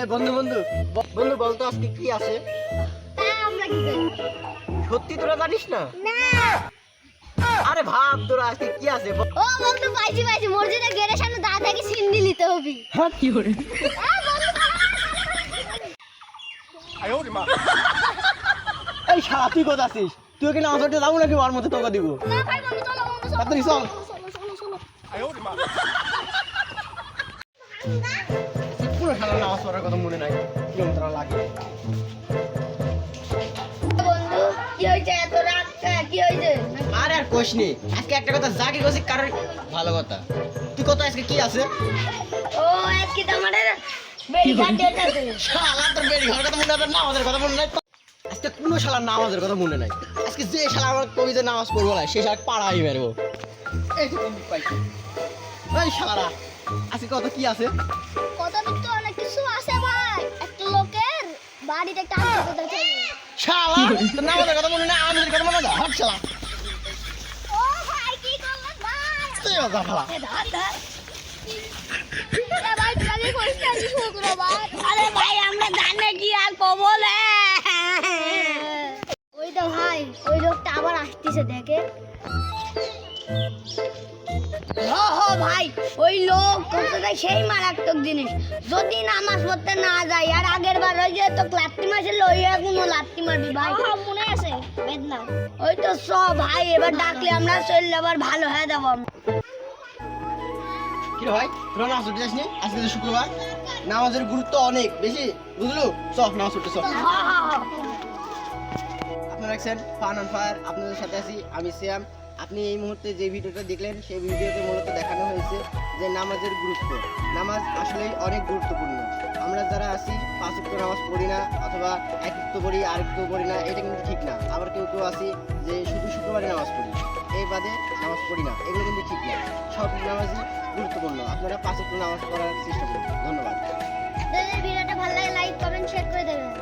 এ বন্ধু বন্ধু বন্ধু বলতো আজকে কি আছে? আমরা কি করি সত্যি তোরা জানিস না? আরে ভাব তোরা আজকে কি আছে? ও বন্ধু পাইছি পাইছি মসজিদের গেটের সামনে দাদাকে সিন্ডি নিতে হবে হ্যাঁ কি করে? আ, বন্ধু, এই শালা তুই কোথা আছিস? তুই ওকে নামাজ পড়তে যাব নাকি ওর মধ্যে তোকে দিব? না ভাই বন্ধু চলো বন্ধু চলো। তাড়াতাড়ি চল। চলো চলো চলো পুরো শালা নামাজ কথা মনে নাই। কিরম লাগে। বন্ধু কি হয়েছে? এত রাগ কি হয়েছে? আরে আর কোশ নি আজকে একটা কথা জাগে গেছি কারণ ভালো কথা। তুই কত আজকে কি আছে? ও আজকে তো আমাদের বেড়ি কাটতে আছে শালা তোর বেরি ঘরের কথা মনে কথা মনে নাই। আজকে কোনো শালা নামাজের কথা মনে নাই। আজকে যে শালা আমার কবিতে নামাজ পড়ব না সে শালা পাড়াই মেরবো। এই শালারা আজকে কত কি আছে? অনেক কিছু আছে ভাই একটা লোকের বাড়িতে একটা আত্মীয়তা থাকে কি আরে ওই তো ভাই, ওই লোকটা আবার আসতেছে, দেখে। ভাই ওই লোক কতটা সেই মারাত্মক জিনিস। যদি নামাজ পড়তে না যাই আর আগের বার ওই যে তো লাত্তি মাসে লইয়া কোনো লাত্তি মারবি ভাই। মনে আছে বেদনা। ওই তো সব ভাই এবার ডাকলে আমরা চললে আবার ভালো হয়ে যাব আমরা। কি ভাই তোরা নামাজ পড়তে যাসনি? আজকে তো শুক্রবার। নামাজের গুরুত্ব অনেক বেশি? বুঝলো? চল নামাজ পড়তে হা আপনারা দেখছেন ফান অন ফায়ার আপনাদের সাথে আছি আমি সিয়াম আপনি এই মুহূর্তে যে ভিডিওটা দেখলেন, সেই ভিডিওতে মূলত দেখানো হয়েছে যে নামাজের গুরুত্ব। নামাজ আসলেই অনেক গুরুত্বপূর্ণ। আমরা যারা আছি, পাঁচ একটু নামাজ পড়ি না অথবা এক একটু পড়ি, আর একটু পড়ি না, এটা কিন্তু ঠিক না। আবার কেউ কেউ আছি যে শুধু শুক্রবারে নামাজ পড়ি এই বাদে নামাজ পড়ি না। এগুলো কিন্তু ঠিক না। সব নামাজই গুরুত্বপূর্ণ। আপনারা পাঁচ একটু নামাজ পড়ার চেষ্টা করুন। ধন্যবাদ। ভিডিওটা ভালো লাগে, লাইক, কমেন্ট শেয়ার করে দেবেন।